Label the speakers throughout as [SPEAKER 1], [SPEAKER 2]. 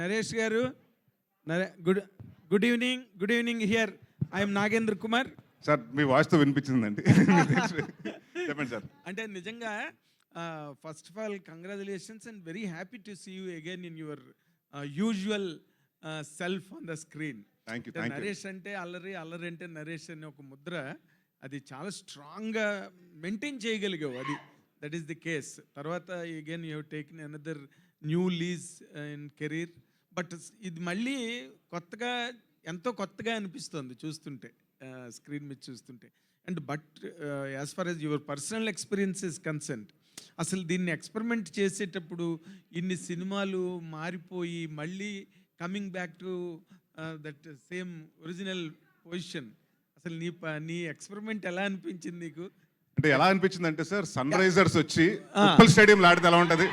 [SPEAKER 1] Naresh garu good good evening good evening here. I'm Nagendra Kumar.
[SPEAKER 2] Sir మీ వాయిస్తో వినిపించిందండి. చెప్పండి sir.
[SPEAKER 1] అంటే నిజంగా first of all congratulations and very happy to see you again in your usual self on
[SPEAKER 2] the screen thank you
[SPEAKER 1] Naresh అంటే అల్లరి అల్లరి అంటే నరేష్ అనే ఒక ముద్ర. అది చాలా స్ట్రాంగ్గా మెయింటైన్ చేయగలిగావు. అది దట్ ఈస్ ది కేస్ తర్వాత again you taken another new lease in career but ఇది మళ్ళీ కొత్తగా ఎంతో కొత్తగా అనిపిస్తుంది చూస్తుంటే స్క్రీన్ మీద చూస్తుంటే. And but as far as your personal experience is consent అసలు దీన్ని ఎక్స్పెరిమెంట్ చేసేటప్పుడు ఇన్ని సినిమాలు మారిపోయి మళ్ళీ coming back to that same original position అసలు నీ ప- నీ ఎక్స్పెరిమెంట్ ఎలా అనిపించింది నీకు?
[SPEAKER 2] అంటే ఎలా అనిపించింది అంటే సార్ సన్ రైజర్స్ వచ్చి స్టేడియం ఆడితే ఎలా ఉంటది?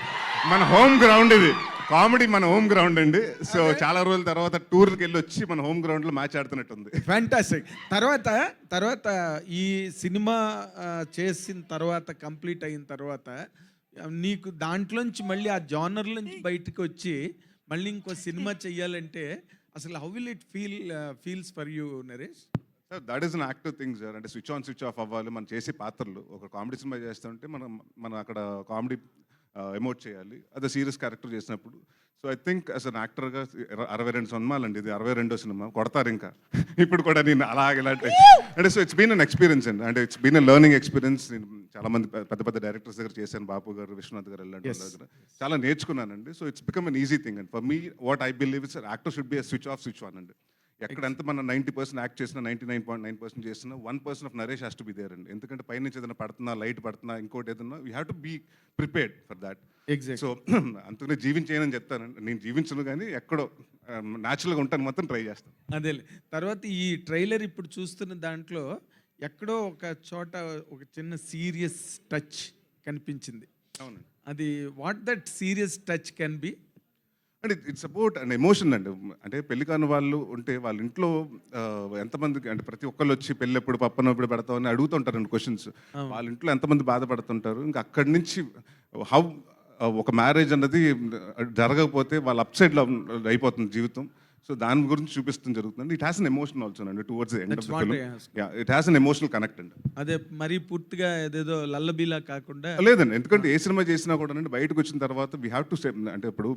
[SPEAKER 2] మన హోమ్ గ్రౌండ్ ఇది. కామెడీ మన హోమ్ గ్రౌండ్ అండి. సో చాలా రోజుల తర్వాత టూర్కి వెళ్ళి వచ్చి మన హోమ్ గ్రౌండ్లో మ్యాచ్ ఆడుతున్నట్టుంది.
[SPEAKER 1] ఫ్యాంటాస్టిక్ తర్వాత తర్వాత ఈ సినిమా చేసిన తర్వాత కంప్లీట్ అయిన తర్వాత నీకు దాంట్లోంచి మళ్ళీ ఆ జానర్ నుంచి బయటకు వచ్చి మళ్ళీ ఇంకో సినిమా చెయ్యాలంటే అసలు how will it feel feels for you Naresh?
[SPEAKER 2] Sir that is an active thing sir అంటే స్విచ్ ఆన్ స్విచ్ ఆఫ్ అవ్వాలి. మనం చేసే పాత్రలు. ఒక కామెడీ సినిమా చేస్తుంటే మనం మనం అక్కడ కామెడీ ఎమోట్ చేయాలి. అదే సీరియస్ క్యారెక్టర్ చేసినప్పుడు. So I think as an యాక్టర్గా అరవై రెండు సినిమాలు అండి ఇది అరవై రెండో సినిమా. కొడతారు ఇంకా. ఇప్పుడు కూడా నేను అలాగే ఇలాంటి అంటే so it's been an experience అండి. అంటే it's been a learning experience నేను చాలా మంది పెద్ద పెద్ద డైరెక్టర్స్ దగ్గర చేశాను. బాపు గారు విశ్వనాథ్ గారు ఇలాంటి వాళ్ళ దగ్గర. చాలా నేర్చుకున్నానండి. So it's become an easy thing and for me what I believe it's actor should be switch off switch on అండి. ఎక్కడ ఎంత మనం నైంటీ పర్సెంట్ యాక్ట్ చేసినా ninety nine point nine percent చేసినా one person of Naresh has to be there అండి. ఎందుకంటే పైనుంచి ఏదైనా పడుతున్నా లైట్ పడుతున్నా ఇంకోటి ఏదన్నా you have to be prepared for that
[SPEAKER 1] exact
[SPEAKER 2] so అందుకనే జీవించేయనని చెప్తాను. నేను జీవించను కానీ ఎక్కడో న్యాచురల్గా ఉంటాను మొత్తం ట్రై చేస్తాను.
[SPEAKER 1] అదేలే తర్వాత ఈ ట్రైలర్ ఇప్పుడు చూస్తున్న దాంట్లో ఎక్కడో ఒక చోట ఒక చిన్న సీరియస్ టచ్ కనిపించింది.
[SPEAKER 2] అవునండి.
[SPEAKER 1] అది what that serious touch can be
[SPEAKER 2] అంటే ఇట్స్ అబౌట్ అండ్ ఎమోషన్ అండి. అంటే పెళ్ళి కాని వాళ్ళు ఉంటే వాళ్ళ ఇంట్లో ఎంతమందికి అంటే ప్రతి ఒక్కళ్ళు వచ్చి పెళ్ళి ఎప్పుడు పప్పన ఎప్పుడు పెడతామని అడుగుతుంటారండి క్వశ్చన్స్ వాళ్ళ ఇంట్లో ఎంతమంది బాధపడుతుంటారు? ఇంకా అక్కడి నుంచి హౌ ఒక మ్యారేజ్ అన్నది జరగకపోతే వాళ్ళ అప్ సైడ్లో అయిపోతుంది జీవితం. సో దాని గురించి చూపిస్తుంది జరుగుతుంది it has an emotion also అండి towards
[SPEAKER 1] end
[SPEAKER 2] of
[SPEAKER 1] film asked.
[SPEAKER 2] It has an emotional connect అండి.
[SPEAKER 1] అదే మరీ పూర్తిగా ఏదేదో లల్లబీలా కాకుండా
[SPEAKER 2] లేదండి ఎందుకంటే ఏ సినిమా చేసినా కూడా అంటే బయటకు వచ్చిన తర్వాత వీ హ్యావ్ టు అంటే ఇప్పుడు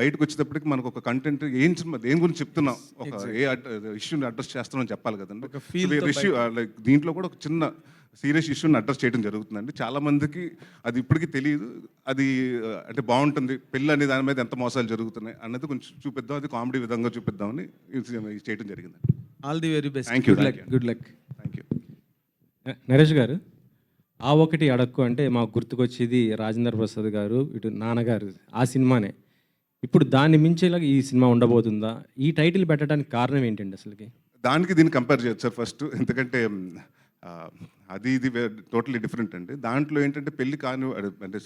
[SPEAKER 2] బయటకు వచ్చేటప్పటికి మనకు ఒక కంటెంట్ ఏం సినిమా దేని గురించి చెప్తున్నాం? ఒక ఏ ఇష్యూని అడ్రస్ చేస్తున్నాం చెప్పాలి కదండి. ఇష్యూ లైక్ దీంట్లో కూడా ఒక చిన్న సీరియస్ ఇష్యూని అడ్రస్ చేయడం జరుగుతుందండి. చాలా మందికి అది ఇప్పటికీ తెలియదు. అది అంటే బాగుంటుంది. పెళ్ళి అనే దాని మీద ఎంత మోసాలు జరుగుతున్నాయి అన్నది కొంచెం చూపిద్దాం. అది కామెడీ విధంగా చూపిద్దామని చేయడం జరిగింది.
[SPEAKER 1] All the very best
[SPEAKER 2] Thank you,
[SPEAKER 1] good
[SPEAKER 2] luck
[SPEAKER 1] thank
[SPEAKER 2] you
[SPEAKER 3] Naresh garu ఆ ఒకటి అడక్కు అంటే మాకు గుర్తుకొచ్చేది రాజేంద్ర ప్రసాద్ గారు ఇటు నాన్నగారు ఆ సినిమానే. ఇప్పుడు దాన్ని మించేలాగా ఈ సినిమా ఉండబోతుందా? ఈ టైటిల్ పెట్టడానికి కారణం ఏంటండి అసలుకి?
[SPEAKER 2] దానికి దీన్ని కంపేర్ చేయొచ్చు సార్ ఫస్ట్. ఎందుకంటే అది ఇది టోటలీ డిఫరెంట్ అండి. దాంట్లో ఏంటంటే పెళ్ళి కాని అంటే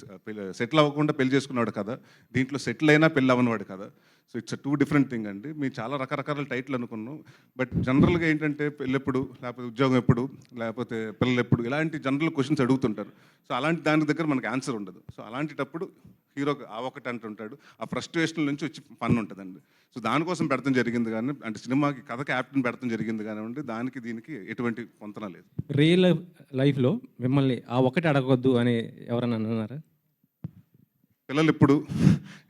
[SPEAKER 2] సెటిల్ అవ్వకుండా పెళ్ళి చేసుకున్నవాడు కదా దీంట్లో సెటిల్ అయినా పెళ్ళి అవ్వనివాడు కదా. So it's two different thing అండి. మేము చాలా రకరకాల టైటిల్ అనుకున్నాం. బట్ జనరల్గా ఏంటంటే పెళ్ళి ఎప్పుడు లేకపోతే ఉద్యోగం ఎప్పుడు లేకపోతే పిల్లలు ఎప్పుడు ఇలాంటి జనరల్ క్వశ్చన్స్ అడుగుతుంటారు. సో అలాంటి దాని దగ్గర మనకు ఆన్సర్ ఉండదు. సో అలాంటిటప్పుడు హీరో ఆ ఒకటి అంటుంటాడు. ఆ ఫ్రస్ట్రేషన్ నుంచి వచ్చి ఫన్ ఉంటుందండి. సో దానికోసం పెడతాం జరిగింది కానీ అంటే సినిమాకి కథ క్యాప్టెన్ పెడతాం జరిగింది కానివ్వండి దానికి దీనికి ఎటువంటి పొంతన లేదు.
[SPEAKER 3] రియల్ లైఫ్లో మిమ్మల్ని ఆ ఒకటి అడగొద్దు అని ఎవరన్నా అన్నారా?
[SPEAKER 2] పిల్లలు ఎప్పుడు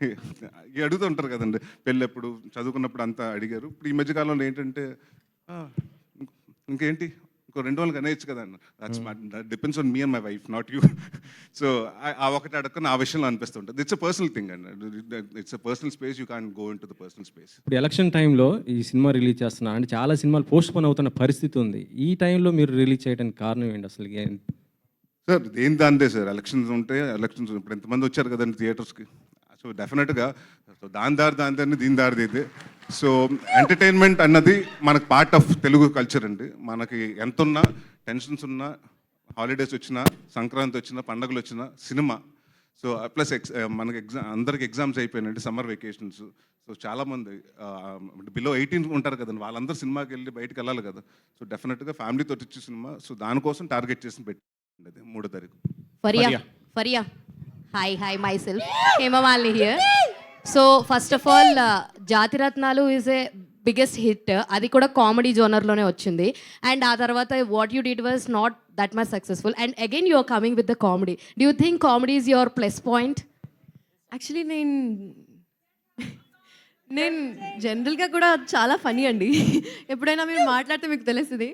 [SPEAKER 2] ఇవి అడుగుతుంటారు కదండి పెళ్ళి ఎప్పుడు చదువుకున్నప్పుడు అంతా అడిగారు. ఇప్పుడు ఈ మధ్యకాలంలో ఏంటంటే "ఆ, ఇంకేంటి? ఇంకో రెండు రోజులు అనేయచ్చు కదా that's depends on me and my wife not you so ఆ ఒకటి అడగని ఆ విషయంలో అనిపిస్తుంటుంది. ఇట్స్ అ పర్సనల్ థింగ్ అండి it's a personal space you can go in to the personal space
[SPEAKER 3] ఇప్పుడు ఎలక్షన్ టైంలో ఈ సినిమా రిలీజ్ చేస్తున్నా అంటే చాలా సినిమాలు పోస్ట్ పోన్ అవుతున్న పరిస్థితి ఉంది. ఈ టైంలో మీరు రిలీజ్ చేయడానికి కారణం ఏంటి అసలుకి
[SPEAKER 2] సార్ దేని దాందే సార్ ఎలక్షన్స్ ఉంటే ఎలక్షన్స్ ఇప్పుడు ఎంతమంది వచ్చారు కదండి థియేటర్స్కి సో డెఫినెట్గా సో దాని దారి దాని దాన్ని దీని దారిది ఇది. సో ఎంటర్టైన్మెంట్ అన్నది మనకు పార్ట్ ఆఫ్ తెలుగు కల్చర్ అండి మనకి ఎంత ఉన్నా టెన్షన్స్ ఉన్నా హాలిడేస్ వచ్చినా సంక్రాంతి వచ్చినా పండగలు వచ్చినా సినిమా సో ప్లస్ ఎక్స్ మనకి ఎగ్జామ్ అందరికి ఎగ్జామ్స్ అయిపోయినాయండి సమ్మర్ వెకేషన్స్ సో చాలామంది బిలో ఎయిటీన్ ఉంటారు కదండి వాళ్ళందరూ సినిమాకి వెళ్ళి బయటికి వెళ్ళాలి కదా సో డెఫినెట్గా ఫ్యామిలీతో వచ్చే సినిమా సో దానికోసం టార్గెట్ చేసి పెట్టి అది మూడో తారీఖు
[SPEAKER 4] Faria.
[SPEAKER 3] Faria.
[SPEAKER 4] Faria. Hi, hi, myself. Hemamali here. So first of all Jathiratnalu is a biggest hit అది కూడా కామెడీ జోనర్లోనే వచ్చింది. అండ్ ఆ తర్వాత what you did was not that much successful and again you are coming with the comedy do you think comedy is your plus point
[SPEAKER 5] actually నేను నేను జనరల్గా కూడా చాలా ఫనీ అండి. ఎప్పుడైనా మీరు మాట్లాడితే మీకు తెలుస్తుంది.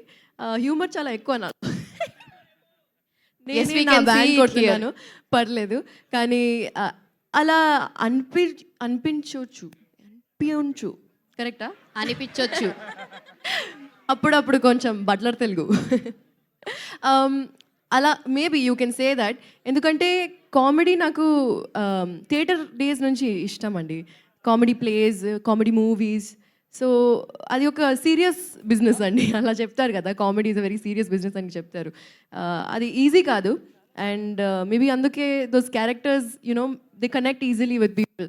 [SPEAKER 5] హ్యూమర్ చాలా ఎక్కువ నాకు నేను పర్లేదు. కానీ అలా అనిపి అనిపించవచ్చు అనిపించు కరెక్టా?
[SPEAKER 4] అనిపించవచ్చు
[SPEAKER 5] అప్పుడప్పుడు కొంచెం బట్లర్ తెలుగు. Um, అలా maybe you can say that ఎందుకంటే కామెడీ నాకు థియేటర్ డేస్ నుంచి ఇష్టం అండి. Comedy plays comedy movies. So అది ఒక సీరియస్ బిజినెస్ అండి. అలా చెప్తారు కదా comedy is a very serious business అని చెప్తారు. Uh, అది ఈజీ కాదు. అండ్ మేబీ అందుకే those characters you know they connect easily with people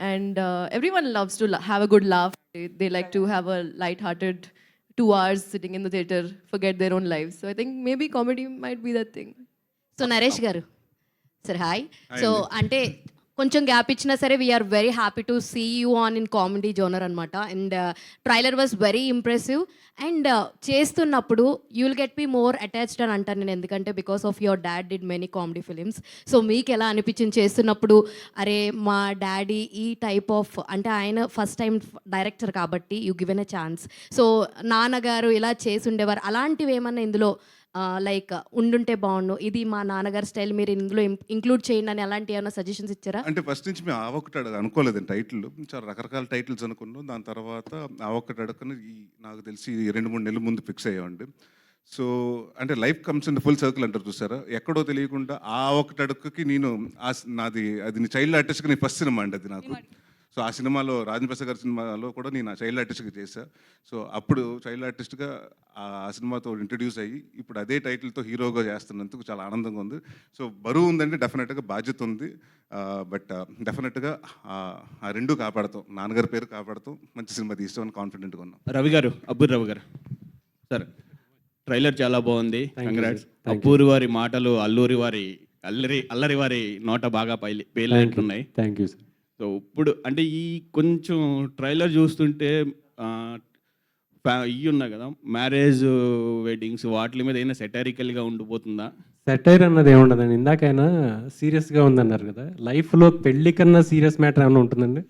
[SPEAKER 5] and uh, everyone loves to la- have a good laugh they, they like to have a light-hearted two hours sitting in the theater forget their own lives so i think maybe comedy might be that thing
[SPEAKER 4] so Naresh గారు sir hi so అంటే కొంచెం gap ఇచ్చినా సరే we're very happy to see you on in comedy genre అనమాట and trailer was very impressive and చేస్తున్నప్పుడు you will get me more attached అని అంటాను నేను ఎందుకంటే because of your dad did many comedy films so మీకు ఎలా అనిపించింది చేస్తున్నప్పుడు? అరే మా డాడీ ఈ టైప్ ఆఫ్ అంటే ఆయన ఫస్ట్ టైం డైరెక్టర్ కాబట్టి you given a chance so నాన్నగారు ఇలా చేసి ఉండేవారు. అలాంటివి ఏమన్నా ఇందులో లైక్ ఉండుంటే బాగుండు. ఇది మా నాన్నగారి స్టైల్ మీరు ఇందులో ఇంక్లూడ్ చేయండి అని అలాంటి ఏమైనా సజెషన్స్ ఇచ్చారా?
[SPEAKER 2] అంటే ఫస్ట్ నుంచి మేము ఆ ఒక్కటి అడగ అనుకోలేదు టైటిల్. చాలా రకరకాల టైటిల్స్ అనుకున్నాం. దాని తర్వాత ఆ ఒక్కటి అడగని ఈ నాకు తెలిసి రెండు మూడు నెలల ముందు ఫిక్స్ అయ్యామండి. సో అంటే life comes in full circle అంటారు చూసారా? ఎక్కడో తెలియకుండా ఆ ఒక్కటి అడుగుకి నేను నాది అది చైల్డ్ ఆర్టిస్ట్కి నేను ఫస్ట్ సినిమా అండి అది నాకు. సో ఆ సినిమాలో రాజన్ ప్రసాద్ గారి సినిమాలో కూడా నేను ఆ చైల్డ్ ఆర్టిస్ట్గా చేశా. సో అప్పుడు చైల్డ్ ఆర్టిస్ట్గా ఆ సినిమాతో ఇంట్రడ్యూస్ అయ్యి ఇప్పుడు అదే టైటిల్తో హీరోగా చేస్తున్నందుకు చాలా ఆనందంగా ఉంది. సో బరువు ఉందంటే డెఫినెట్గా బాధ్యత ఉంది. బట్ డెఫినెట్గా ఆ రెండు కాపాడతాం. నాన్నగారి పేరు కాపాడతాం. మంచి సినిమా తీస్తామని కాన్ఫిడెంట్గా ఉన్నాం.
[SPEAKER 6] రవి గారు అబ్బూర్ రవి గారు. సార్ ట్రైలర్ చాలా బాగుంది. కంగ్రాట్స్ అబ్బూరి వారి మాటలు అల్లూరి వారి అల్లరి అల్లరి వారి నోట బాగా పైలి పేలినట్టున్నాయి
[SPEAKER 3] థ్యాంక్ యూ సార్
[SPEAKER 6] సో ఇప్పుడు అంటే ఈ కొంచెం ట్రైలర్ చూస్తుంటే ఇవి ఉన్నాయి కదా మ్యారేజ్ వెడ్డింగ్స్ వాటి మీద అయినా సెటారికల్గా ఉండిపోతుందా?
[SPEAKER 7] సెటైర్ అన్నది ఏముండదండి ఇందాకైనా సీరియస్గా ఉందన్నారు కదా లైఫ్లో పెళ్ళి కన్నా సీరియస్ మ్యాటర్ ఏమైనా ఉంటుందండి?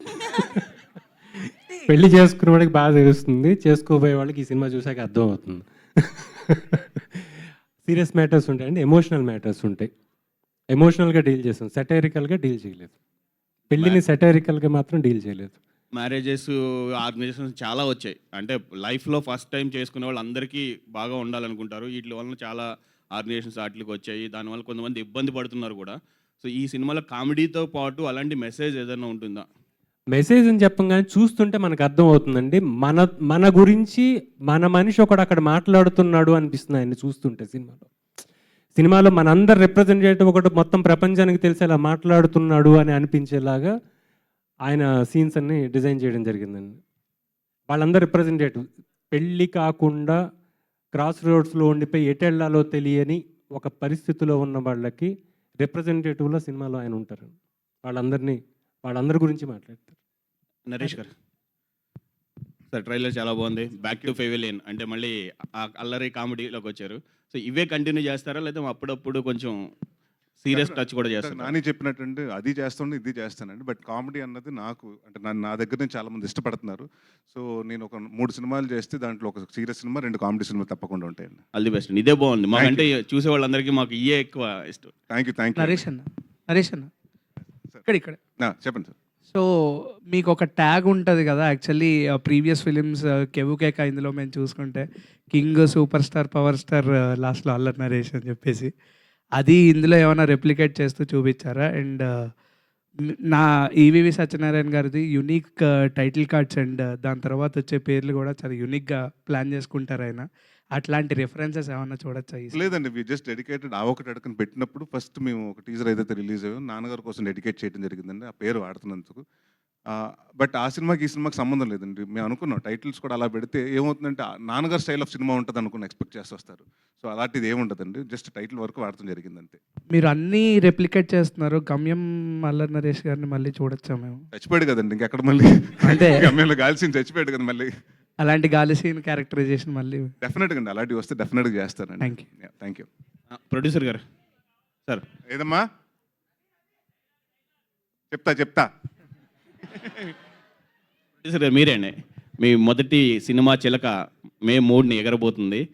[SPEAKER 7] పెళ్ళి చేసుకునే వాడికి బాగా తెలుస్తుంది చేసుకోబోయే వాళ్ళకి ఈ సినిమా చూసాక అర్థం అవుతుంది సీరియస్ మ్యాటర్స్ ఉంటాయండి ఎమోషనల్ మ్యాటర్స్ ఉంటాయి. ఎమోషనల్గా డీల్ చేస్తాం సెటైరికల్గా డీల్ చేయలేదు. పెళ్ళిని సెటైరికల్గా మాత్రం డీల్ చేయలేదు.
[SPEAKER 6] మ్యారేజెస్ ఆర్గనైజేషన్స్ చాలా వచ్చాయి. అంటే లైఫ్లో ఫస్ట్ టైం చేసుకునే వాళ్ళు అందరికీ బాగా ఉండాలనుకుంటారు. వీటి వలన చాలా ఆర్గనైజేషన్స్ వాటికి వచ్చాయి. దానివల్ల కొంతమంది ఇబ్బంది పడుతున్నారు కూడా. సో ఈ సినిమాలో కామెడీతో పాటు అలాంటి మెసేజ్ ఏదైనా ఉంటుందా?
[SPEAKER 7] మెసేజ్ అని చెప్పంగానే చూస్తుంటే మనకు అర్థం అవుతుందండి. మన మన గురించి మన మనిషి ఒకడు అక్కడ మాట్లాడుతున్నాడు అనిపిస్తుంది ఆయన్ని చూస్తుంటే సినిమాలో. సినిమాలో మనందరు రిప్రజెంటేటివ్ ఒకటి మొత్తం ప్రపంచానికి తెలిసేలా మాట్లాడుతున్నాడు అని అనిపించేలాగా ఆయన సీన్స్ అన్ని డిజైన్ చేయడం జరిగిందండి. వాళ్ళందరూ రిప్రజెంటేటివ్ పెళ్ళి కాకుండా క్రాస్ రోడ్స్లో ఉండిపోయి ఎటెళ్ళాలో తెలియని ఒక పరిస్థితిలో ఉన్న వాళ్ళకి రిప్రజెంటేటివ్లో సినిమాలో ఆయన ఉంటారు వాళ్ళందరినీ వాళ్ళందరి గురించి మాట్లాడతారు.
[SPEAKER 6] నరేష్ గారు. సార్ ట్రైలర్ చాలా బాగుంది. బ్యాక్ టు ఫెవిలియన్ అంటే మళ్ళీ ఆ అల్లరి కామెడీలోకి వచ్చారు. సో ఇవే కంటిన్యూ చేస్తారా? లేదా అప్పుడప్పుడు కొంచెం సీరియస్ టచ్ కూడా చేస్తారా
[SPEAKER 2] నాని చెప్పినట్టు అది చేస్తుండే ఇది చేస్తానండి. బట్ కామెడీ అన్నది నాకు అంటే నా నా దగ్గర నుంచి చాలా మంది ఇష్టపడుతున్నారు. సో నేను ఒక మూడు సినిమాలు చేస్తే దాంట్లో ఒక సీరియస్ సినిమా రెండు కామెడీ సినిమా తప్పకుండా ఉంటాయండి.
[SPEAKER 6] All the best. ఇదే బాగుంది. మాకంటే చూసే వాళ్ళందరికీ మాకు ఇయే ఎక్కువ ఇష్టం.
[SPEAKER 2] Thank you thank you
[SPEAKER 8] Naresh అన్న. నరేష్ అన్న. ఇక్కడ ఇక్కడ.
[SPEAKER 2] చెప్పండి సార్
[SPEAKER 8] సో మీకు ఒక ట్యాగ్ ఉంటుంది కదా యాక్చువల్లీ ప్రీవియస్ ఫిలిమ్స్ కెవుకేక ఇందులో మేము చూసుకుంటే king super star power star లాస్ట్లో అల్లర్ నరేష్ అని చెప్పేసి. అది ఇందులో ఏమైనా రెప్లికేట్ చేస్తూ చూపించారా? అండ్ నా ఈవివి సత్యనారాయణ గారిది యునిక్ టైటిల్ కార్డ్స్ అండ్ దాని తర్వాత వచ్చే పేర్లు కూడా చాలా యునిక్గా ప్లాన్ చేసుకుంటారు ఆయన. అట్లాంటి రెఫరెన్సెస్ ఏమైనా చూడొచ్చా ఈ
[SPEAKER 2] లేదండి వి జస్ట్ డెడికేటెడ్ ఆ ఒకటి అడగని పెట్టినప్పుడు ఫస్ట్ మేము ఒక టీజర్ ఏదైతే రిలీజ్ అయ్యో నాన్నగారి కోసం డెడికేట్ చేయడం జరిగిందండి ఆ పేరు వాడుతున్నందుకు. బట్ ఆ సినిమాకి ఈ సినిమాకి సంబంధం లేదండి. మేము అనుకున్నాం టైటిల్స్ కూడా అలా పెడితే ఏమవుతుందంటే ఆ నాన్నగారు స్టైల్ ఆఫ్ సినిమా ఉంటుంది అనుకుని ఎక్స్పెక్ట్ చేసి వస్తారు సో అలాంటిది ఏముంటుందండి జస్ట్ టైటిల్ వరకు వాడటం జరిగింది అంతే
[SPEAKER 8] మీరు అన్నీ రెప్లికేట్ చేస్తున్నారు గమ్యం అల్లరి నరేష్ గారిని మళ్ళీ చూడొచ్చా మేము?
[SPEAKER 2] చచ్చిపోయాడు కదండి ఇంకెక్కడ మళ్ళీ?
[SPEAKER 8] అంతే.
[SPEAKER 2] గమ్యంలో గాల్సిన చచ్చిపోయాడు కదా మళ్ళీ.
[SPEAKER 8] అలాంటి గాలి సీన్ క్యారెక్టరైజేషన్ మళ్ళీ.
[SPEAKER 2] డెఫినెట్గా అండి. అలాంటివి వస్తే డెఫినెట్గా చేస్తానండి.
[SPEAKER 8] Thank you.
[SPEAKER 2] Thank you
[SPEAKER 6] producer garu. Sir.
[SPEAKER 2] ఏదమ్మా? చెప్తా చెప్తా.
[SPEAKER 6] ప్రొడ్యూసర్ గారు మీరేనే మీ మొదటి సినిమా చిలక మే మూడుని ఎగరబోతుంది.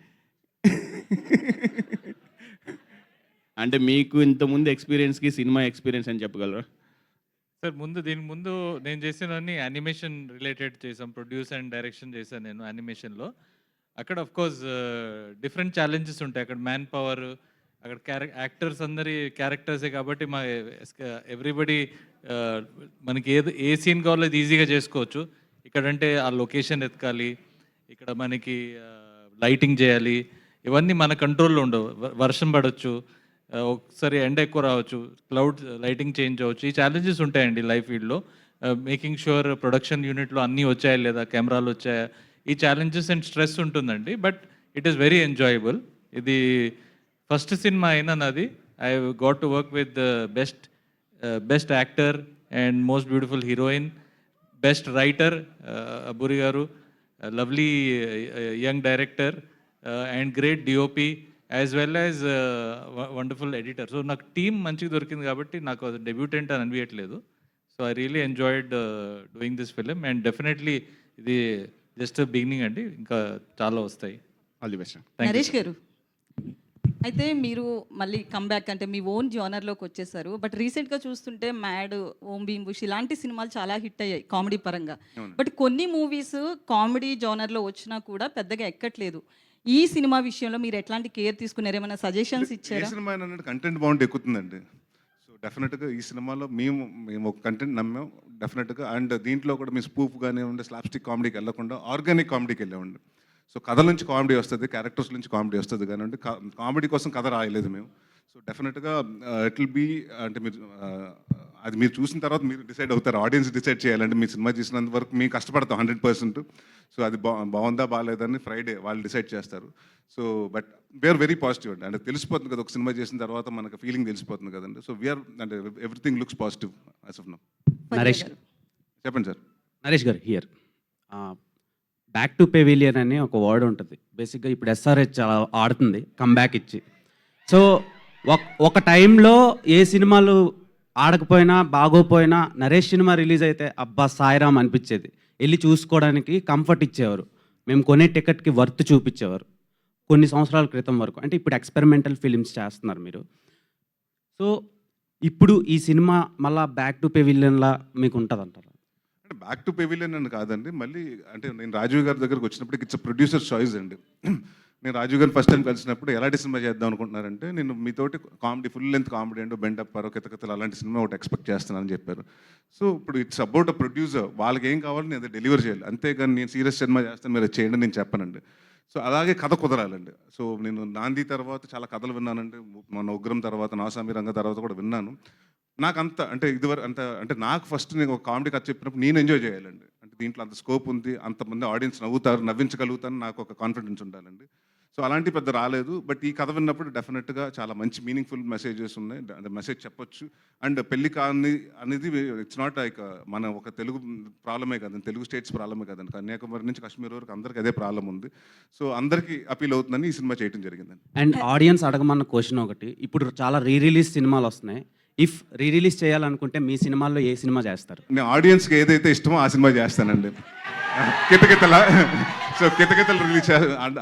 [SPEAKER 6] అంటే మీకు ఇంతకుముందు ఎక్స్పీరియన్స్కి సినిమా ఎక్స్పీరియన్స్ అని చెప్పగలరా?
[SPEAKER 9] సార్ ముందు దీని ముందు నేను చేసినవన్నీ యానిమేషన్ రిలేటెడ్ చేసాం ప్రొడ్యూస్ అండ్ డైరెక్షన్ చేశాను నేను యానిమేషన్లో అక్కడ అఫ్ కోర్స్ డిఫరెంట్ ఛాలెంజెస్ ఉంటాయి. అక్కడ మ్యాన్ పవర్ అక్కడ క్యారెక్ యాక్టర్స్ అందరి క్యారెక్టర్సే కాబట్టి మా ఎవ్రీబడి uh, మనకి ఏది ఏ సీన్ కావాలో అది ఈజీగా చేసుకోవచ్చు. ఇక్కడంటే ఆ లొకేషన్ ఎతకాలి ఇక్కడ మనకి uh, లైటింగ్ చేయాలి. ఇవన్నీ మన కంట్రోల్లో ఉండవు. వర్షం పడవచ్చు ఒకసారి ఎండ ఎక్కువ రావచ్చు క్లౌడ్ లైటింగ్ చేంజ్ అవ్వచ్చు. ఈ ఛాలెంజెస్ ఉంటాయండి లైఫ్ ఫీల్డ్లో మేకింగ్ షూర్ ప్రొడక్షన్ యూనిట్లో అన్నీ వచ్చాయా లేదా కెమెరాలు వచ్చాయా? ఈ ఛాలెంజెస్ అండ్ స్ట్రెస్ ఉంటుందండి but it is very enjoyable ఇది ఫస్ట్ సినిమా అయినా నాది. I got to work with best best actor and most beautiful heroine best writer Abburi garu lovely young director and great DOP as well as wonderful editor so నాకు team మంచిగా దొరికింది కాబట్టి నాకు అది డెబ్యూటెంట్ అని అనిపించట్లేదు so I really enjoyed doing this film and definitely ఇది just beginning అండి. ఇంకా చాలా వస్తాయి.
[SPEAKER 6] All the best
[SPEAKER 9] Thank you, Naresh.
[SPEAKER 10] Garu అయితే మీరు మళ్ళీ కమ్బ్యాక్ అంటే మీ ఓన్ జానర్లోకి వచ్చేసారు. బట్ రీసెంట్గా చూస్తుంటే మ్యాడ్ ఓం భీమ్ బుష్ ఇలాంటి సినిమాలు చాలా హిట్ అయ్యాయి కామెడీ పరంగా. బట్ కొన్ని మూవీస్ కామెడీ జానర్లో వచ్చినా కూడా పెద్దగా ఎక్కట్లేదు. ఈ సినిమా విషయంలో మీరు ఎట్లాంటి కేర్ తీసుకున్నారు? ఏమైనా సజెషన్స్ ఇచ్చారా?
[SPEAKER 2] సినిమా కంటెంట్ బాగుంటే ఎక్కుతుందండి. సో డెఫినెట్గా ఈ సినిమాలో మేము మేము ఒక కంటెంట్ నమ్మాం. డెఫినెట్గా అండ్ దీంట్లో కూడా మీ స్పూఫ్ కానివ్వండి స్లాప్స్టిక్ కామెడీకి వెళ్ళకుండా ఆర్గానిక్ కామెడీకి వెళ్ళామండి సో కథల నుంచి కామెడీ వస్తుంది క్యారెక్టర్స్ నుంచి కామెడీ వస్తుంది కానివ్వండి. కామెడీ కోసం కథ రాయలేదు మేము. సో డెఫినెట్గా ఇట్ విల్ బీ అంటే మీరు ఆ, అది మీరు చూసిన తర్వాత మీరు డిసైడ్ అవుతారు. ఆడియన్స్ డిసైడ్ చేయాలంటే మీ సినిమా చూసినంత వరకు మేము కష్టపడతాం హండ్రెడ్ పర్సెంట్ సో అది బా బాగుందా బాగాలేదని ఫ్రైడే వాళ్ళు డిసైడ్ చేస్తారు. So but we're very positive అండి. అంటే తెలిసిపోతుంది కదా ఒక సినిమా చేసిన తర్వాత మనకు ఫీలింగ్ తెలిసిపోతుంది కదండి. సో వీఆర్ అంటే everything looks positive as of now
[SPEAKER 11] Naresh
[SPEAKER 2] చెప్పండి సార్.
[SPEAKER 11] నరేష్ గారు హియర్ బ్యాక్ టు పెవిలియన్ అని ఒక వర్డ్ ఉంటుంది. బేసిక్గా ఇప్పుడు ఎస్ఆర్హెచ్ ఆడుతుంది కమ్బ్యాక్ ఇచ్చి. సో ఒక ఒక టైంలో ఏ సినిమాలు ఆడకపోయినా బాగోపోయినా నరేష్ సినిమా రిలీజ్ అయితే అబ్బా సాయిరామ్ అనిపించేది. వెళ్ళి చూసుకోవడానికి కంఫర్ట్ ఇచ్చేవారు. మేము కొనే టికెట్కి వర్త్ చూపించేవారు. కొన్ని సంవత్సరాల క్రితం వరకు. అంటే ఇప్పుడు ఎక్స్పెరిమెంటల్ ఫిలిమ్స్ చేస్తున్నారు మీరు. సో ఇప్పుడు ఈ సినిమా మళ్ళా బ్యాక్ టు పెవిలియన్లా మీకు ఉంటుంది అంటారు
[SPEAKER 2] అంటే బ్యాక్ టు పెవిలియన్ అని కాదండి. మళ్ళీ అంటే నేను రాజీవ్ గారి దగ్గరకు వచ్చినప్పటికి ఇట్స్ ప్రొడ్యూసర్ చాయిస్ అండి. నేను రాజు గారిని ఫస్ట్ టైం కలిసినప్పుడు ఎలాంటి సినిమా చేద్దాం అనుకుంటున్నారంటే నేను మీతోటి comedy full length comedy and bend up పరో కితకతలు అలాంటి సినిమా ఒకటి ఎక్స్పెక్ట్ చేస్తున్నానని చెప్పారు. సో ఇప్పుడు ఇట్స్ అబౌట్ అ ప్రొడ్యూసర్ వాళ్ళకి ఏం కావాలో నేను డెలివర్ చేయాలి. అంతేగాని నేను సీరియస్ సినిమా చేస్తాను మీరు చేయండి నేను చెప్పనండి. సో అలాగే కథ కుదరాలండి. సో నేను నాంది తర్వాత చాలా కథలు విన్నానండి. మన ఉగ్రం తర్వాత నాసామి రంగ తర్వాత కూడా విన్నాను. నాకు అంత అంటే ఇదివరకు అంత అంటే నాకు ఫస్ట్ నేను ఒక కామెడీ కథ చెప్పినప్పుడు నేను ఎంజాయ్ చేయాలండి. అంటే దీంట్లో అంత స్కోప్ ఉంది అంతమంది ఆడియన్స్ నవ్వుతారు నవ్వించగలుగుతాను నాకు ఒక కాన్ఫిడెన్స్ ఉండాలండి. సో అలాంటి పెద్ద రాలేదు. బట్ ఈ కథ విన్నప్పుడు డెఫినెట్గా చాలా మంచి మీనింగ్ఫుల్ మెసేజెస్ ఉన్నాయి. అంటే మెసేజ్ చెప్పొచ్చు. అండ్ పెళ్ళి కాని అనేది ఇట్స్ నాట్ లైక్ మన ఒక తెలుగు ప్రాబ్లమే కదండి. తెలుగు స్టేట్స్ ప్రాబ్లమే కదండి. కన్యాకుమారి నుంచి కాశ్మీర్ వరకు అందరికీ అదే ప్రాబ్లం ఉంది. సో అందరికీ అపీల్ అవుతుందని ఈ సినిమా చేయడం జరిగిందండి.
[SPEAKER 11] అండ్ ఆడియన్స్ అడగమన్న క్వశ్చన్ ఒకటి. ఇప్పుడు చాలా రీ రిలీజ్ సినిమాలు వస్తున్నాయి. ఇఫ్ రీ రిలీజ్ చేయాలనుకుంటే మీ సినిమాల్లో ఏ సినిమా చేస్తారు?
[SPEAKER 2] నేను ఆడియన్స్కి ఏదైతే ఇష్టమో ఆ సినిమా చేస్తానండి. కితకితల సో కితకితలు రిలీజ్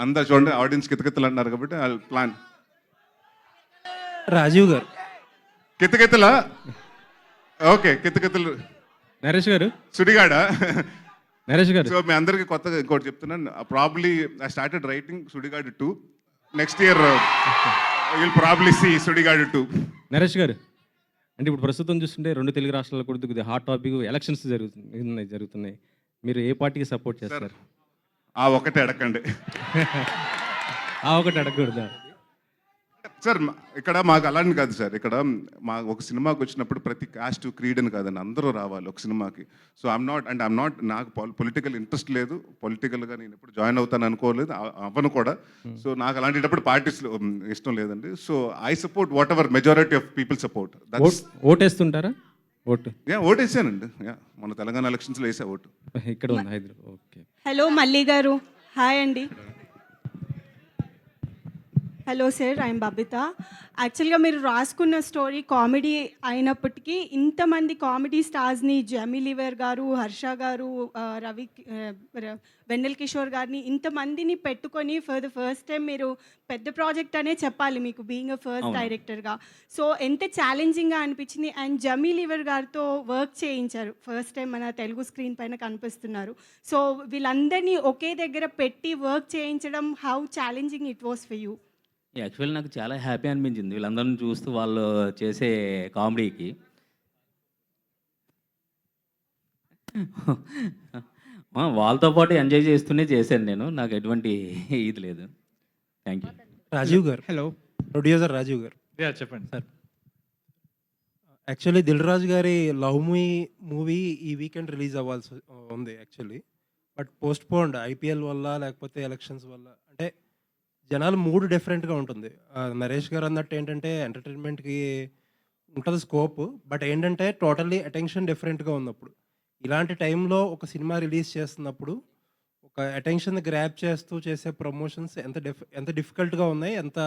[SPEAKER 2] అందరు చూడండి ఆడియన్స్ కితకితలు అంటున్నారు కాబట్టి ప్లాన్
[SPEAKER 7] రాజీవ్ గారు.
[SPEAKER 2] కితకితల ఓకే కితకితలు
[SPEAKER 3] నరేష్ గారు.
[SPEAKER 2] సుడిగాడ?
[SPEAKER 3] నరేష్ గారు.
[SPEAKER 2] సో మీ అందరికీ కొత్తగా ఇంకోటి చెప్తున్నాను. Probably I started writing Sudigadu two next year will probably see Sudigadu two
[SPEAKER 3] Naresh garu. అంటే ఇప్పుడు ప్రస్తుతం చూస్తుంటే రెండు తెలుగు రాష్ట్రాల్లో కూడా కొద్దిగా హాట్ టాపిక్ ఎలక్షన్స్ జరుగుతున్నాయి జరుగుతున్నాయి. మీరు ఏ పార్టీకి సపోర్ట్ చేస్తారు?
[SPEAKER 2] ఆ ఒకటే అడగండి.
[SPEAKER 3] ఆ ఒకటి అడగకూడదా?
[SPEAKER 2] సార్ ఇక్కడ మాకు అలాంటి కాదు సార్. ఇక్కడ మా ఒక సినిమాకి వచ్చినప్పుడు ప్రతి కాస్ట్ క్రీడ్ అని కాదండి అందరూ రావాలి ఒక సినిమాకి. So I'm not and I'm not నాకు పొలిటికల్ ఇంట్రెస్ట్ లేదు. పొలిటికల్గా నేను ఎప్పుడు జాయిన్ అవుతాను అనుకోలేదు అవ్వను కూడా. సో నాకు అలాంటిటప్పుడు పార్టీస్ ఇష్టం లేదండి. So I support whatever majority of people support
[SPEAKER 3] vote ఓటేస్తుంటారా? Vote.
[SPEAKER 2] Yeah vote వేసానండి యా మన తెలంగాణ ఎలక్షన్స్లో వేసా ఓటు.
[SPEAKER 3] ఇక్కడ ఉంది హైదరాబాద్. ఓకే
[SPEAKER 12] హలో మల్లి గారు హాయ్ అండి. Hello sir I'm Babita. యాక్చువల్గా మీరు రాసుకున్న స్టోరీ కామెడీ అయినప్పటికీ ఇంతమంది కామెడీ స్టార్స్ని జమీ లివర్ గారు హర్ష గారు రవి వెన్నెల్ కిషోర్ గారిని ఇంతమందిని పెట్టుకొని ఫర్ ద ఫస్ట్ టైం మీరు పెద్ద ప్రాజెక్ట్ అనే చెప్పాలి మీకు బీయింగ్ అ ఫస్ట్ డైరెక్టర్గా సో ఎంత ఛాలెంజింగ్గా అనిపించింది అండ్ జమీ లివర్ గారితో వర్క్ చేయించారు. ఫస్ట్ టైం మన తెలుగు స్క్రీన్ పైన కనిపిస్తున్నారు. సో వీళ్ళందరినీ ఒకే దగ్గర పెట్టి వర్క్ చేయించడం how challenging it was for you
[SPEAKER 13] actual నాకు చాలా హ్యాపీ అనిపించింది. వీళ్ళందరిని చూస్తూ వాళ్ళు చేసే కామెడీకి. వాళ్ళతో పాటు ఎంజాయ్ చేస్తూనే చేశాను నేను. నాకు ఎటువంటి ఇది లేదు. థ్యాంక్ యూ
[SPEAKER 14] రాజీవ్ గారు.
[SPEAKER 9] హలో
[SPEAKER 14] ప్రొడ్యూసర్ రాజీవ్ గారు.
[SPEAKER 9] యా చెప్పండి.
[SPEAKER 14] సార్. యాక్చువల్లీ దిల్ రాజు గారి లవ్ మీ మూవీ ఈ వీకెండ్ రిలీజ్ అవ్వాల్సి ఉంది actually. But postponed IPL వల్ల లేకపోతే ఎలక్షన్స్ వల్ల. అంటే జనాలు మూడు డిఫరెంట్గా ఉంటుంది. ఆ, నరేష్ గారు అన్నట్టు ఏంటంటే ఎంటర్టైన్మెంట్కి ఉంటుంది స్కోప్ బట్ ఏంటంటే టోటల్లీ అటెన్షన్ డిఫరెంట్గా ఉన్నప్పుడు. ఇలాంటి టైంలో ఒక సినిమా రిలీజ్ చేస్తున్నప్పుడు ఒక అటెన్షన్ గ్రాప్ చేస్తూ చేసే ప్రమోషన్స్ ఎంత డిఫ్ ఎంత డిఫికల్ట్గా ఉన్నాయి ఎంత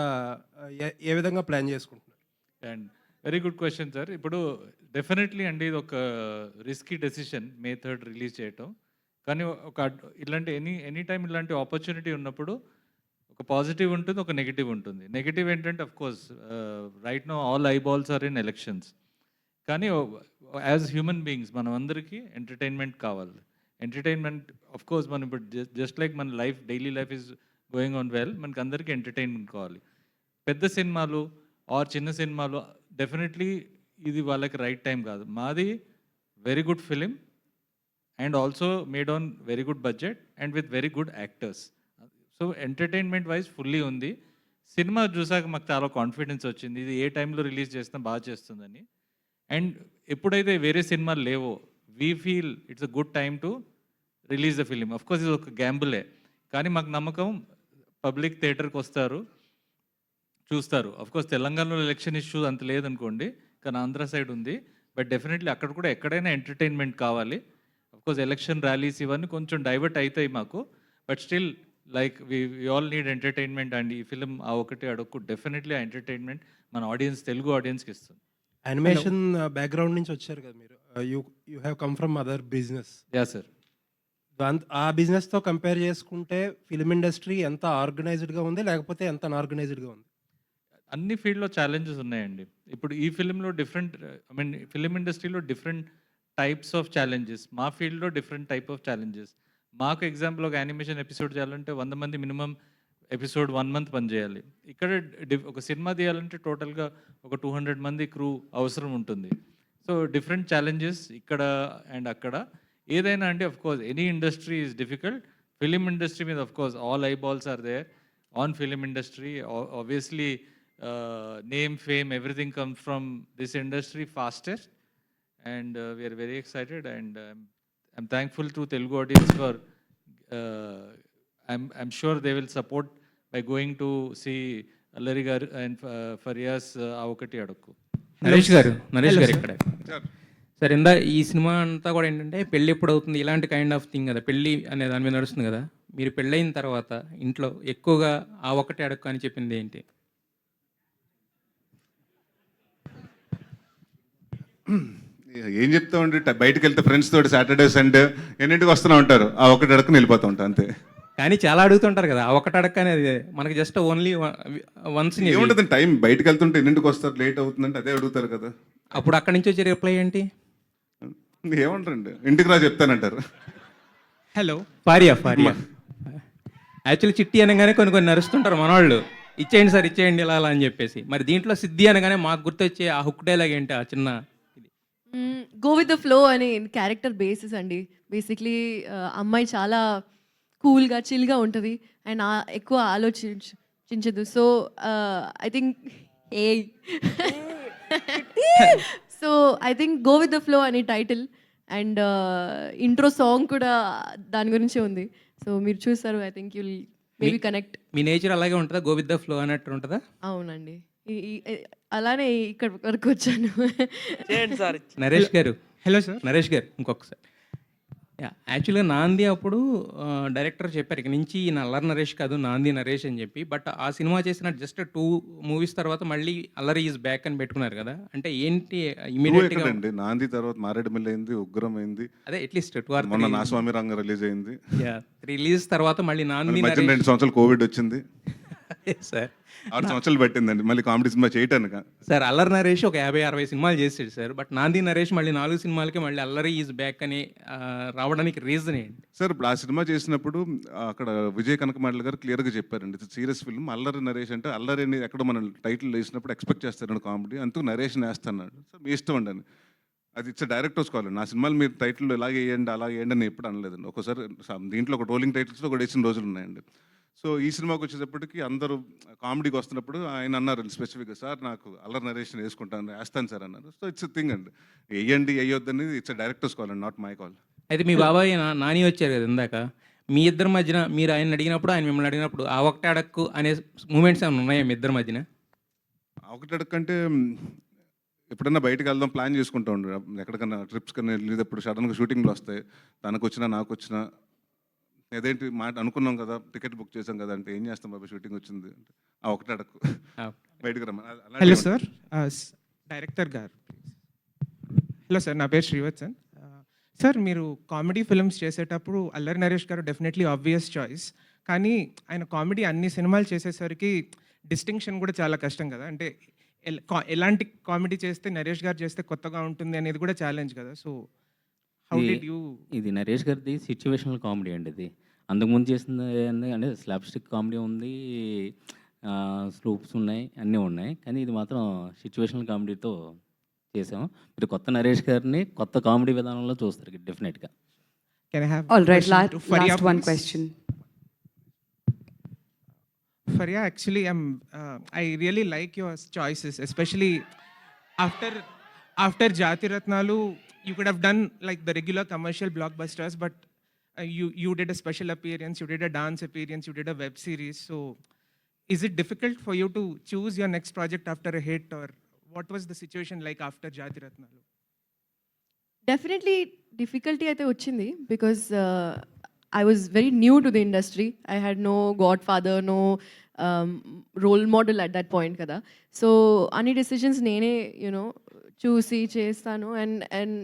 [SPEAKER 14] ఆ, ఏ- ఏ విధంగా ప్లాన్ చేసుకుంటున్నారు?
[SPEAKER 9] And very good question sir ఇప్పుడు డెఫినెట్లీ అండి ఇది ఒక risky decision May third release చేయటం. కానీ ఒక అడ్- ఇలాంటి ఎనీ ఎనీ టైం ఇలాంటి ఆపర్చునిటీ ఉన్నప్పుడు ఒక పాజిటివ్ ఉంటుంది ఒక నెగిటివ్ ఉంటుంది. నెగిటివ్ ఏంటంటే of course right no all eyeballs are in elections కానీ యాజ్ హ్యూమన్ బీయింగ్స్ మనం అందరికీ ఎంటర్టైన్మెంట్ కావాలి. ఎంటర్టైన్మెంట్ అఫ్ కోర్స్ మనం ఇప్పుడు జస్ట్ లైక్ మన life daily life is going on well మనకి అందరికీ ఎంటర్టైన్మెంట్ కావాలి. పెద్ద సినిమాలు ఆర్ చిన్న సినిమాలు డెఫినెట్లీ ఇది వాళ్ళకి రైట్ టైం కాదు. మాది very good film and also made on very good budget and with very good actors so entertainment wise fully ఉంది. సినిమా చూసాక మాకు చాలా కాన్ఫిడెన్స్ వచ్చింది. ఇది ఏ టైంలో రిలీజ్ చేసినా బాగా చేస్తుందని. అండ్ ఎప్పుడైతే వేరే సినిమాలు లేవో we feel it's a good time to release the film of course ఇది ఒక గ్యాంబులే కానీ మాకు నమ్మకం పబ్లిక్ థియేటర్కి వస్తారు చూస్తారు. అఫ్ కోర్స్ తెలంగాణలో ఎలక్షన్ ఇష్యూ అంత లేదనుకోండి కానీ ఆంధ్ర సైడ్ ఉంది. బట్ డెఫినెట్లీ అక్కడ కూడా ఎక్కడైనా ఎంటర్టైన్మెంట్ కావాలి. అఫ్ కోర్స్ ఎలక్షన్ ర్యాలీస్ ఇవన్నీ కొంచెం డైవర్ట్ అవుతాయి మాకు. But still like we all need entertainment and ఈ ఫిలిం ఆ ఒకటి అడొక్కు. డెఫినెట్లీ ఆ ఎంటర్టైన్మెంట్ మన ఆడియన్స్ తెలుగు ఆడియన్స్కి ఇస్తుంది.
[SPEAKER 14] యానిమేషన్ బ్యాక్గ్రౌండ్ నుంచి వచ్చారు కదా మీరు. You you have come from other
[SPEAKER 9] business yeah
[SPEAKER 14] sir ఆ బిజినెస్తో కంపేర్ చేసుకుంటే ఫిలిం ఇండస్ట్రీ ఎంత ఆర్గనైజ్డ్గా ఉంది లేకపోతే ఎంత అన్ఆర్గనైజ్డ్గా ఉంది?
[SPEAKER 9] అన్ని ఫీల్డ్లో ఛాలెంజెస్ ఉన్నాయండి. ఇప్పుడు ఈ ఫిలింలో డిఫరెంట్ ఐ మీన్ ఫిలిం ఇండస్ట్రీలో డిఫరెంట్ టైప్స్ ఆఫ్ ఛాలెంజెస్ మా ఫీల్డ్లో డిఫరెంట్ టైప్ ఆఫ్ ఛాలెంజెస్ మాకు ఎగ్జాంపుల్ ఒక యానిమేషన్ ఎపిసోడ్ చేయాలంటే వంద మంది మినిమం ఎపిసోడ్ వన్ మంత్ పనిచేయాలి ఇక్కడ డి- ఒక సినిమా తీయాలంటే టోటల్గా ఒక టూ హండ్రెడ్ మంది క్రూ అవసరం ఉంటుంది. సో డిఫరెంట్ ఛాలెంజెస్ ఇక్కడ అండ్ అక్కడ. ఏదైనా అండి of course any industry is difficult film industry మీద of course all eyeballs are there on film industry obviously name fame everything comes from this industry fastest and we're very excited and um, to Telugu audience for uh, I'm, I'm sure they will support by going to see Allari garu and uh, Farias uh, Avokati Adokku.
[SPEAKER 15] Naresh గారు నరేష్ గారు
[SPEAKER 12] sir.
[SPEAKER 15] ఇక్కడ sir ఇందా ఈ cinema అంతా కూడా ఏంటంటే పెళ్ళి ఎప్పుడు అవుతుంది ఇలాంటి కైండ్ ఆఫ్ థింగ్ కదా పెళ్ళి అనే దాని మీద నడుస్తుంది కదా మీరు పెళ్ళైన తర్వాత ఇంట్లో ఎక్కువగా ఆ ఒకటి అడక్క అని చెప్పింది ఏంటి
[SPEAKER 2] ఏం చెప్తా ఉండి బయటకు వెళ్తే ఫ్రెండ్స్ తోటి సాటర్డే సండే ఎన్నింటికి వస్తూనే ఉంటారు. ఆ ఒకటి అడుక్కుని వెళ్ళిపోతూ ఉంటా అంతే.
[SPEAKER 15] కానీ చాలా అడుగుతుంటారు కదా ఒకటి అడక్క అనేది మనకి జస్ట్ ఓన్లీ వన్స్
[SPEAKER 2] ఏముంటుంది టైం బయటకు వెళ్తుంటే ఎన్నింటికి వస్తారు లేట్ అవుతుందంటే అదే అడుగుతారు కదా.
[SPEAKER 15] అప్పుడు అక్కడి నుంచి వచ్చే రిప్లై ఏంటి?
[SPEAKER 2] ఏమంటారండి ఇంటికి రా చెప్తానంటారు.
[SPEAKER 12] హలో
[SPEAKER 15] ఫారియా ఫారియా. యాక్చువల్లీ చిట్టి అనగానే కొన్ని కొన్ని నరుస్తుంటారు మనవాళ్ళు. ఇచ్చేయండి సార్ ఇచ్చేయండి ఇలా అలా అని చెప్పేసి. మరి దీంట్లో సిద్ధి అనగానే మాకు గుర్తొచ్చే ఆ హుక్ డైలాగ్ ఏంటి ఆ చిన్న
[SPEAKER 5] గో విత్ ద ఫ్లో అని క్యారెక్టర్ బేసిస్ అండి. బేసిక్లీ అమ్మాయి చాలా కూల్గా చిల్గా ఉంటుంది. అండ్ ఎక్కువ ఆలోచించ చించదు so I think a so I think go with the flow అనే టైటిల్ అండ్ ఇంట్రో సాంగ్ కూడా దాని గురించే ఉంది. సో మీరు చూస్తారు I think you'll maybe connect
[SPEAKER 15] me nature అలాగే ఉంటుందా? గో విత్ ద ఫ్లో అన్నట్టు ఉంటుందా?
[SPEAKER 5] అవునండి. అలానే ఇక్కడ వరకు వచ్చాను.
[SPEAKER 15] నరేష్ గారు.
[SPEAKER 16] హలో సార్
[SPEAKER 15] నరేష్ గారు ఇంకొకసారి. యా యాక్చువల్గా నాంది అప్పుడు డైరెక్టర్ చెప్పారు ఇక నుంచి ఈయన అల్లరి నరేష్ కాదు నాంది నరేష్ అని చెప్పి. బట్ ఆ సినిమా చేసిన జస్ట్ టూ మూవీస్ తర్వాత మళ్ళీ అల్లరి ఈజ్ బ్యాక్ అని పెట్టుకున్నారు కదా. అంటే ఏంటి
[SPEAKER 2] ఎక్కడండి? నాంది తర్వాత మారేడుమిల్లి అయింది ఉగ్రం అయింది.
[SPEAKER 15] అదే అట్లీస్ట్ టూ ఆర్
[SPEAKER 2] మొన్న నా స్వామి రంగ రిలీజ్ అయింది.
[SPEAKER 15] రిలీజ్ తర్వాత మళ్ళీ నాంది
[SPEAKER 2] రెండు సంవత్సరాలు కోవిడ్ వచ్చింది.
[SPEAKER 15] సార్.
[SPEAKER 2] ఆరు సంవత్సరాలు పట్టిందండి. మళ్ళీ కామెడీ సినిమా చేయటానికి.
[SPEAKER 15] సార్ అల్లరి నరేష్ ఒక యాభై అరవై సినిమాలు చేసాడు సార్. బట్ నాంది నరేష్ మళ్ళీ నాలుగు సినిమాలకి మళ్ళీ అల్లరి ఈజ్ బ్యాక్ అని ఆ, రావడానికి రీజన్ ఏంటి?
[SPEAKER 2] సార్ ఇప్పుడు ఆ సినిమా చేసినప్పుడు అక్కడ విజయ్ కనకమాడల గారు క్లియర్గా చెప్పారండి. సీరియస్ ఫిల్మ్ అల్లరి నరేష్ అంటే అల్లరి అని ఎక్కడ మనం టైటిల్ వేసినప్పుడు ఎక్స్పెక్ట్ చేస్తారండి కామెడీ. అందుకు నరేషన్ వేస్తున్నాడు. సార్ మీ ఇష్టం అండి అని అది ఇట్స్ డైరెక్టర్స్ కావాలి నా సినిమాలు మీరు టైటిల్ ఇలాగే వేయండి అలాగే వేయండి అని ఎప్పుడు అనలేదండి. ఒకసారి దీంట్లో ఒక రోలింగ్ టైటిల్స్లో ఒకటి వేసిన రోజులు ఉన్నాయండి. సో ఈ సినిమాకి వచ్చేటప్పటికి అందరూ కామెడీకి వస్తున్నప్పుడు ఆయన అన్నారు స్పెసిఫిక్గా సార్ నాకు అల్లరి నరేషన్ వేసుకుంటాను వేస్తాను సార్ అన్నారు. సో ఇట్స్ థింగ్ అండి. వేయండి వేయొద్దని ఇట్స్ డైరెక్టర్స్ కాల్ అండి నాట్ మై కాల్
[SPEAKER 15] అయితే మీ బాబాయ్ నాని వచ్చారు కదా ఇందాక. మీ ఇద్దరి మధ్యన మీరు ఆయన అడిగినప్పుడు ఆయన మిమ్మల్ని అడిగినప్పుడు ఆ ఒకటే అడక్కు అనే మూమెంట్స్ ఏమైనా ఉన్నాయా మీ ఇద్దరి మధ్యన?
[SPEAKER 2] ఒకటి అడగంటే ఎప్పుడన్నా బయటకు వెళ్దాం ప్లాన్ చేసుకుంటూ ఉండే. ఎక్కడికన్నా ట్రిప్స్ కన్నా వెళ్ళేటప్పుడు సడన్గా షూటింగ్లు వస్తాయి. తనకు వచ్చినా నాకు వచ్చినా అదేంటి మాట అనుకున్నాం కదా టికెట్ బుక్ చేసాం కదా అంటే ఏం చేస్తాం బాబా? షూటింగ్ వచ్చింది అంటే. ఆ ఒకటి అడక్కు. బయటకు రమ్మని.
[SPEAKER 16] హలో. సార్ డైరెక్టర్ గారు హలో సార్ నా పేరు శ్రీవత్సన్ సార్ మీరు కామెడీ ఫిల్మ్స్ చేసేటప్పుడు Allari Naresh garu definitely obvious choice. కానీ ఆయన కామెడీ అన్ని సినిమాలు చేసేసరికి డిస్టింక్షన్ కూడా చాలా కష్టం కదా. అంటే ఎల్- కా- ఎలాంటి కామెడీ చేస్తే నరేష్ గారు చేస్తే కొత్తగా ఉంటుంది అనేది కూడా ఛాలెంజ్ కదా. సో హౌ
[SPEAKER 13] ఇది-
[SPEAKER 16] డిడ్ యూ
[SPEAKER 13] ఇది నరేష్ గారిది సిచ్యువేషనల్ కామెడీ అండి ఇది అంతకుముందు చేసింది ఏంది అంటే స్లాబ్ స్టిక్ కామెడీ ఉంది స్లూప్స్ ఉన్నాయి అన్నీ ఉన్నాయి కానీ ఇది మాత్రం సిచ్యువేషనల్ కామెడీతో చేసాం మీరు కొత్త నరేష్ గారిని కొత్త కామెడీ విధానంలో చూస్తారు డెఫినెట్గా
[SPEAKER 17] can
[SPEAKER 16] I. Faria, actually, I'm. Uh, I really like your choices, especially after after Jati Ratnalu. You could have done like the regular commercial blockbusters, but uh, you you did a special appearance, you did a dance appearance, you did a web series. So, is it difficult for you to choose your next project after a hit, or what was the situation like after Jati
[SPEAKER 5] definitely difficulty అయితే వచ్చింది because I was very new to the industry I had no godfather no role model at that point కదా so అన్ని decisions నేనే you know చూసి చేస్తాను and and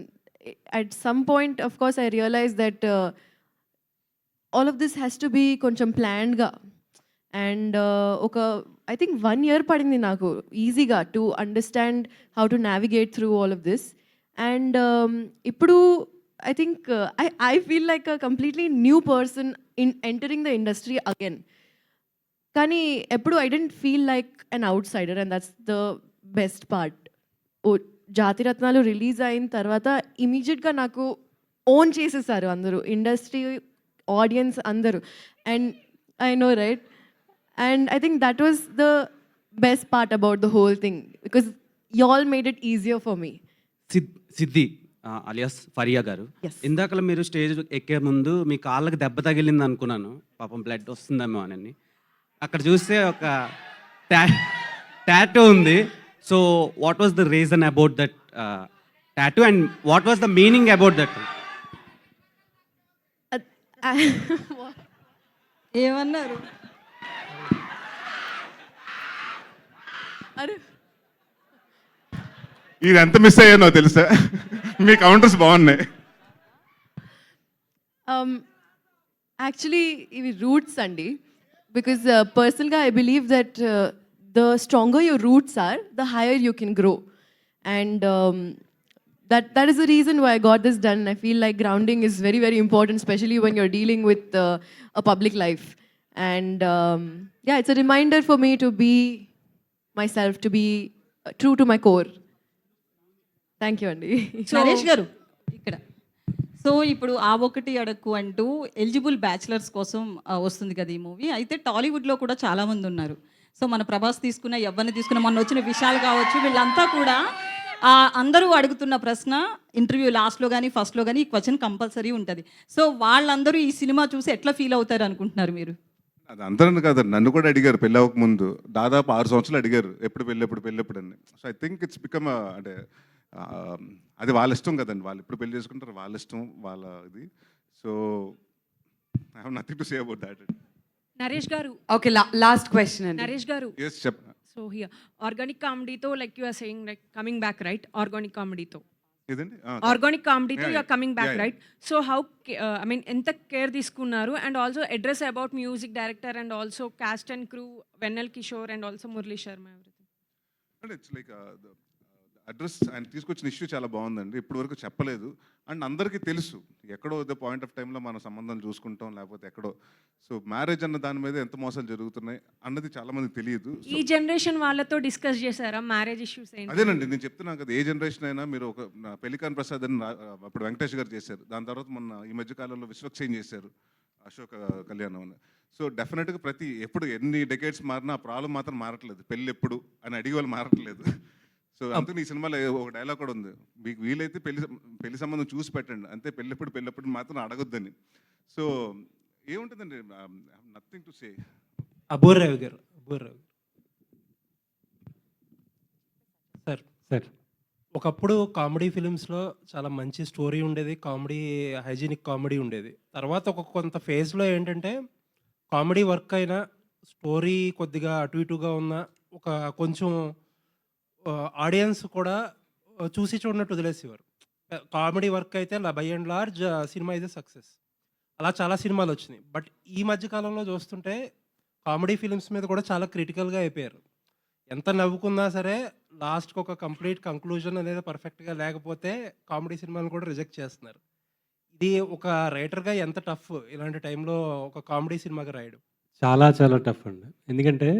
[SPEAKER 5] at some point of course I realize that all of this has to be కొంచెం ప్లాన్డ్గా and ఒక I think one year పడింది నాకు ఈజీగా to understand how to navigate through all of this and ఇప్పుడు I think I I feel like a completely new person in entering the industry again కానీ ఎప్పుడు I don't feel like an outsider and that's the best part oh Jathiratnalu release అయిన తర్వాత ఇమీడియట్గా నాకు own చేసేసారు అందరూ industry audience అందరూ. And I know right? And I think that was the best part about the whole thing because you all made it easier for me.
[SPEAKER 11] Sid Siddhi alias Faria గారు. ఇందాకలా మీరు stage ఎక్కే ముందు మీ కాళ్ళకి దెబ్బ తగిలింది అనుకున్నాను. పాపం బ్లడ్ వస్తుందేమో అని అక్కడ చూస్తే ఒక టా టాటూ ఉంది. So what was the reason about that tattoo and what was the meaning about that
[SPEAKER 10] ఏమన్నారు?
[SPEAKER 5] అరే.
[SPEAKER 2] ఇది ఎంత మిస్ అయ్యానో తెలుసా? మీ కౌంటర్స్ బాగున్నాయి.
[SPEAKER 5] యాక్చువల్లీ ఇవి రూట్స్ అండి. బికాజ్ పర్సనల్గా I believe that the stronger your roots are the higher you can grow and that that is the reason why I got this done. I feel like grounding is very very important, especially when you're dealing with uh, a public life. And um, yeah, it's a reminder for me to be myself, to be uh, true to my core. Thank you అండి
[SPEAKER 10] నరేష్ గారు ఇక్కడ so ఇప్పుడు ఆ ఒకటి అడక్కు అంటూ eligible bachelors కోసం వస్తుంది కదా ఈ మూవీ అయితే టాలీవుడ్లో కూడా చాలామంది ఉన్నారు సో మన ప్రభాస్ తీసుకున్న ఎవరిని తీసుకున్న మొన్న వచ్చిన విషయాలు కావచ్చు వీళ్ళంతా కూడా అందరూ అడుగుతున్న ప్రశ్న ఇంటర్వ్యూ లాస్ట్లో కానీ ఫస్ట్లో కానీ ఈ క్వశ్చన్ కంపల్సరీ ఉంటుంది. సో వాళ్ళందరూ ఈ సినిమా చూసి ఎట్లా ఫీల్ అవుతారు అనుకుంటున్నారు మీరు?
[SPEAKER 2] అది అందరూ కాదు నన్ను కూడా అడిగారు పెళ్ళి అవ్వక ముందు. దాదాపు ఆరు సంవత్సరాలు అడిగారు ఎప్పుడు పెళ్ళి ఎప్పుడు పెళ్ళి ఎప్పుడు అని. So I think it's become అంటే అది వాళ్ళ ఇష్టం కదండి. వాళ్ళు ఎప్పుడు పెళ్ళి చేసుకుంటారు వాళ్ళ ఇష్టం వాళ్ళ ఇది so I have nothing to say about that
[SPEAKER 17] Naresh గారు.
[SPEAKER 18] ఓకే లాస్ట్ క్వశ్చన్
[SPEAKER 17] నరేష్ గారు. So here organic కామెడీతో like you are saying like coming back right organic కామెడీతో
[SPEAKER 2] ఇదండి
[SPEAKER 17] organic కామెడీతో you are.
[SPEAKER 2] Coming back.
[SPEAKER 17] Right so how I mean ఎంత care తీసుకున్నారు? And also address about music director and also cast and crew Vennela Kishore and also Murali Sharma
[SPEAKER 2] everything it's like address ఆయన తీసుకొచ్చిన issue చాలా బాగుందండి. ఇప్పటి వరకు చెప్పలేదు. And అందరికీ తెలుసు. ఎక్కడో ద పాయింట్ ఆఫ్ టైంలో మన సంబంధం చూసుకుంటాం లేకపోతే ఎక్కడో. సో మ్యారేజ్ అన్న దాని మీద ఎంత మోసాలు జరుగుతున్నాయి అన్నది చాలా మందికి తెలియదు.
[SPEAKER 17] ఈ జనరేషన్ వాళ్ళతో డిస్కస్ చేశారా? మ్యారేజ్ ఇష్యూస్
[SPEAKER 2] అదేనండి. నేను చెప్తున్నాను కదా ఏ జనరేషన్ అయినా మీరు ఒక పెళ్ళికాన్ ప్రసాద్ అని అప్పుడు వెంకటేష్ గారు చేశారు. దాని తర్వాత మొన్న ఈ మధ్య కాలంలో విశ్వక్సేన్ చేశారు అశోక్ కళ్యాణం సో డెఫినెట్గా ప్రతి ఎప్పుడు ఎన్ని డెకేట్స్ మారినా ఆ ప్రాబ్లం మాత్రం మారట్లేదు. పెళ్ళి ఎప్పుడు అని అడిగే వాళ్ళు మారట్లేదు. సో అందుకని ఈ సినిమాలో ఒక డైలాగ్ కూడా ఉంది. మీకు వీలైతే పెళ్ళి పెళ్ళి సంబంధం చూసి పెట్టండి. అంతే పెళ్ళెప్పుడు పెళ్ళెప్పుడు మాత్రం అడగొద్దని. సో ఏముంటుందండి? Nothing to say
[SPEAKER 14] about Ravi గారు అబూర్ రవి సార్
[SPEAKER 3] సార్.
[SPEAKER 14] ఒకప్పుడు కామెడీ ఫిలిమ్స్లో చాలా మంచి స్టోరీ ఉండేది. కామెడీ హైజీనిక్ కామెడీ ఉండేది. తర్వాత ఒక కొంత ఫేజ్లో ఏంటంటే కామెడీ వర్క్ అయినా స్టోరీ కొద్దిగా అటు ఇటుగా ఉన్న ఒక కొంచెం ఆడియన్స్ కూడా చూసి చూడనట్టు వదిలేసేవారు. కామెడీ వర్క్ అయితే బై అండ్ లార్జ్ సినిమా ఇస్ సక్సెస్ అలా చాలా సినిమాలు వచ్చినాయి. బట్ ఈ మధ్య కాలంలో చూస్తుంటే కామెడీ ఫిలిమ్స్ మీద కూడా చాలా క్రిటికల్గా అయిపోయారు. ఎంత నవ్వుకున్నా సరే లాస్ట్కి ఒక కంప్లీట్ కంక్లూజన్ అనేది పర్ఫెక్ట్గా లేకపోతే కామెడీ సినిమాలు కూడా రిజెక్ట్ చేస్తున్నారు. ఇది ఒక రైటర్గా ఎంత టఫ్ ఇలాంటి టైంలో ఒక కామెడీ సినిమాగా రాయడం.
[SPEAKER 3] చాలా చాలా టఫ్ అండి. ఎందుకంటే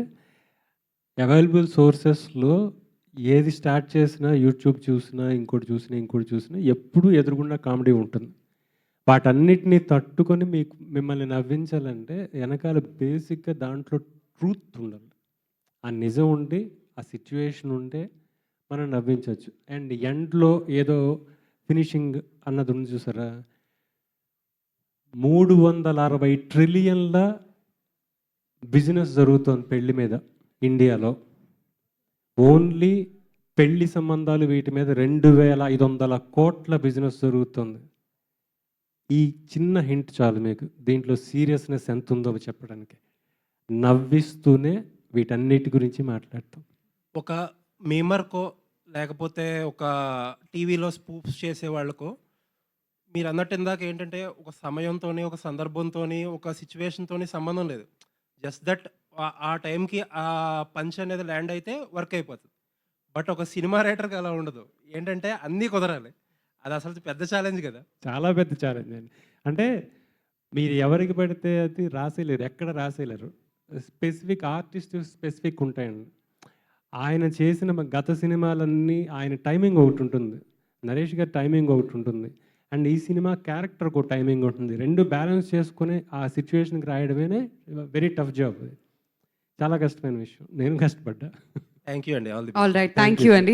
[SPEAKER 3] అవైలబుల్ సోర్సెస్లో ఏది స్టార్ట్ చేసినా యూట్యూబ్ చూసినా ఇంకోటి చూసినా ఇంకోటి చూసినా ఎప్పుడూ ఎదురుగుండా కామెడీ ఉంటుంది. వాటన్నిటిని తట్టుకొని మీకు మిమ్మల్ని నవ్వించాలంటే వెనకాల బేసిక్గా దాంట్లో ట్రూత్ ఉండాలి. ఆ నిజం ఉండి ఆ సిచ్యువేషన్ ఉంటే మనం నవ్వించవచ్చు. అండ్ ఎండ్లో ఏదో ఫినిషింగ్ అన్నది ఉంది చూసారా? మూడు వందల అరవై ట్రిలియన్ల బిజినెస్ జరుగుతోంది పెళ్ళి మీద ఇండియాలో. ఓన్లీ పెళ్ళి సంబంధాలు వీటి మీద రెండు వేల ఐదు వందల కోట్ల బిజినెస్ జరుగుతుంది. ఈ చిన్న హింట్ చాలు మీకు. దీంట్లో సీరియస్నెస్ ఎంత ఉందో చెప్పడానికి. నవ్విస్తూనే వీటన్నిటి గురించి మాట్లాడతాం.
[SPEAKER 14] ఒక మేమర్కో లేకపోతే ఒక టీవీలో స్పూప్స్ చేసే వాళ్ళకో మీరు అన్నట్టు ఇందాక ఏంటంటే ఒక సమయంతో ఒక సందర్భంతో ఒక సిచ్యువేషన్తో సంబంధం లేదు. జస్ట్ దట్ ఆ టైంకి ఆ పంచ్ అనేది ల్యాండ్ అయితే వర్క్ అయిపోతుంది. బట్ ఒక సినిమా రైటర్కి అలా ఉండదు. ఏంటంటే అన్నీ కుదరాలి. అది అసలు పెద్ద ఛాలెంజ్ కదా.
[SPEAKER 3] చాలా పెద్ద ఛాలెంజ్ అండి. అంటే మీరు ఎవరికి పెడితే అది రాసేయలేరు. ఎక్కడ రాసేయలేరు. స్పెసిఫిక్ ఆర్టిస్ట్ స్పెసిఫిక్ ఉంటాయండి. ఆయన చేసిన గత సినిమాలన్నీ ఆయన టైమింగ్ ఒకటి ఉంటుంది. నరేష్ గారి టైమింగ్ ఒకటి ఉంటుంది. అండ్ ఈ సినిమా క్యారెక్టర్కు ఒక టైమింగ్ ఉంటుంది. రెండు బ్యాలెన్స్ చేసుకుని ఆ సిచ్యువేషన్కి రాయడమేనే వెరీ టఫ్ జాబ్ అది. చాలా కష్టమైన విషయం. నేను కష్టపడ్డా.
[SPEAKER 14] థ్యాంక్ యూ అండి. All the
[SPEAKER 18] all right thank you అండి.